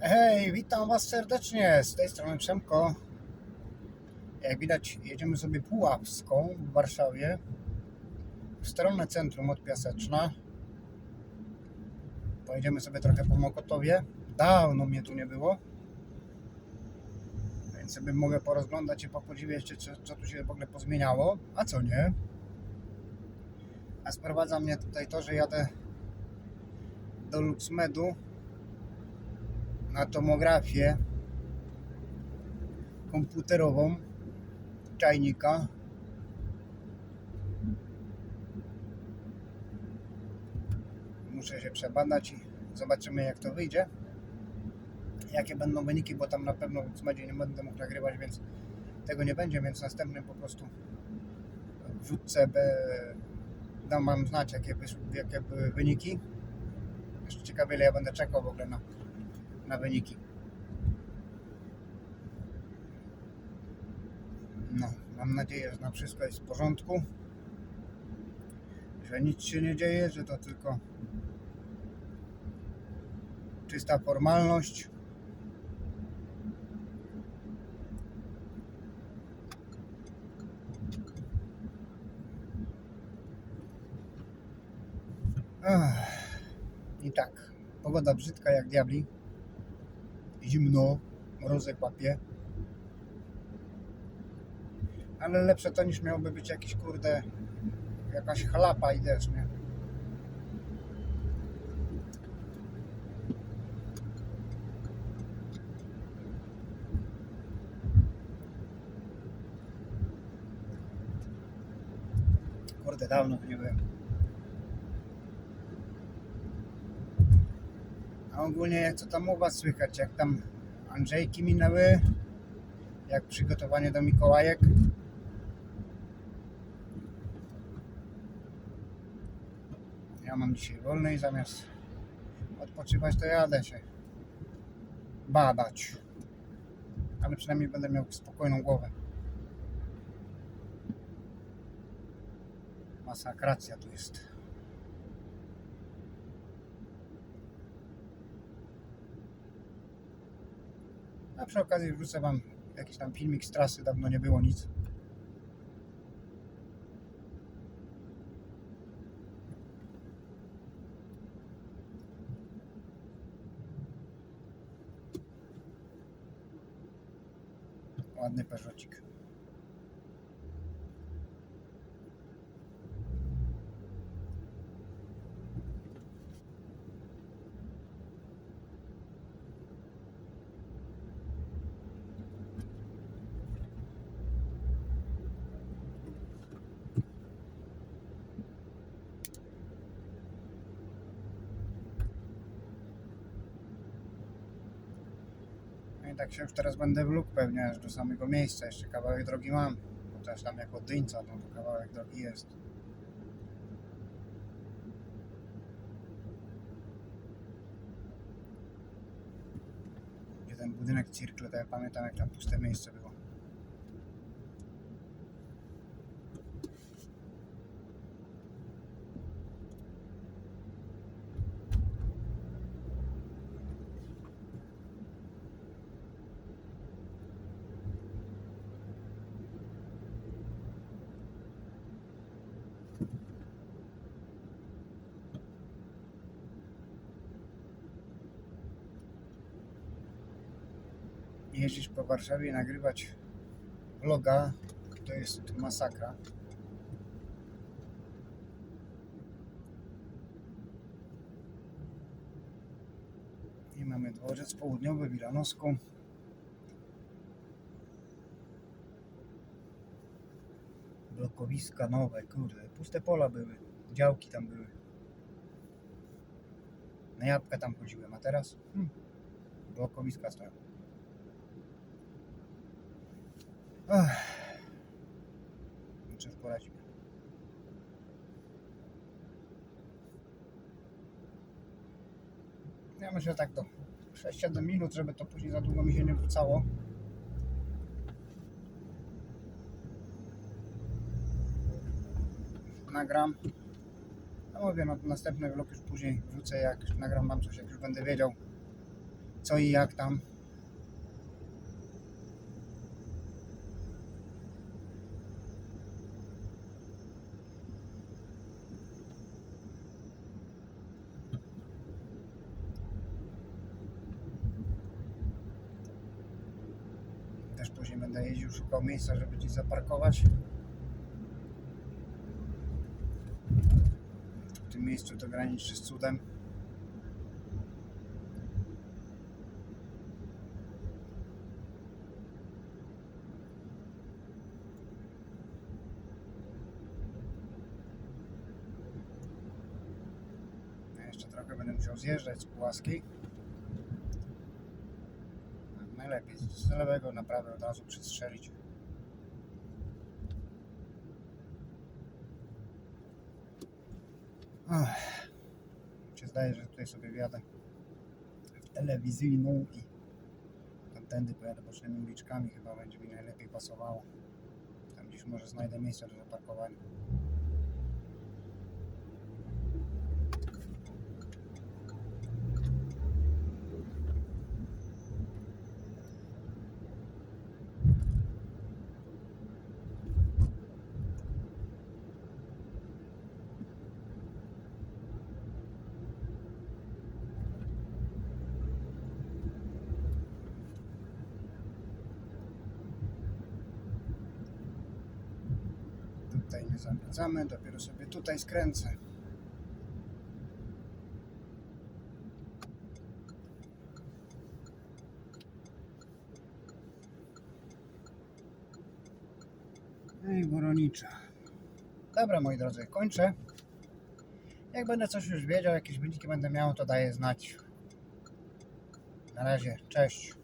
Hej, witam Was serdecznie. Z tej strony Przemko. Jak widać, jedziemy sobie Puławską w Warszawie w stronę centrum od Piaseczna. Pojedziemy sobie trochę po Mokotowie. Dawno mnie tu nie było. Więc sobie mogę porozglądać i popodziwiać, czy- co, tu się w ogóle pozmieniało, a co nie. A sprowadza mnie tutaj to, że jadę do Luxmedu na tomografię komputerową czajnika. Muszę się przebadać i zobaczymy jak to wyjdzie. Jakie będą wyniki, bo tam na pewno w Smedzie nie będę mógł nagrywać, więc tego nie będzie, więc następnym po prostu wrzutce be, dam wam znać jakie, jakie były wyniki. Jeszcze ciekawie ile ja będę czekał w ogóle na, na wyniki. No, mam nadzieję, że na wszystko jest w porządku. Że nic się nie dzieje, że to tylko czysta formalność. Ach, I tak, pogoda brzydka jak diabli. Zimno, mrozek łapie. Ale lepsze to niż miałoby być jakiś kurde, jakaś chlapa i deszcz, nie? Kurde, dawno nie byłem. Ogólnie co tam u Was słychać? Jak tam Andrzejki minęły? Jak przygotowanie do Mikołajek? Ja mam dzisiaj wolny i zamiast odpoczywać to jadę się badać. Ale przynajmniej będę miał spokojną głowę. Masakracja tu jest. A przy okazji wrzucę Wam jakiś tam filmik z trasy, dawno nie było nic. Ładny peżocik. I tak się już teraz będę wlókł pewnie aż do samego miejsca. Jeszcze kawałek drogi mam. Też tam jako dyńca, no to kawałek drogi jest. Ten budynek cirkle, to ja pamiętam jak tam puste miejsce było. Jeździć po Warszawie i nagrywać vloga to jest masakra. I mamy dworzec południowy, Wilanowską. Blokowiska nowe, kurde, puste pola były, działki tam były. Na jabłka tam chodziłem, a teraz hmm, blokowiska stoją. Ach. Cóż poradzimy. Ja myślę tak do 6-7 minut, żeby to później za długo mi się nie wrzucało. Nagram. No mówię, no następny vlog już później wrzucę, jak nagram wam coś, jak już będę wiedział co i jak tam. Też później będę jeździł, szukał miejsca, żeby gdzieś zaparkować. W tym miejscu to graniczy z cudem. Ja jeszcze trochę będę musiał zjeżdżać z Pułaskiej. Najlepiej z lewego na prawe od razu przestrzelić. Ach, się zdaje, że tutaj sobie wjadę w telewizyjną i tamtędy pojadę bocznymi uliczkami, chyba będzie mi najlepiej pasowało. Tam gdzieś może znajdę miejsce do zaparkowania. Tutaj nie zawracamy, dopiero sobie tutaj skręcę. Ej, Woronicza. Dobra, moi drodzy, kończę. Jak będę coś już wiedział, jakieś wyniki będę miał, to daję znać. Na razie, cześć.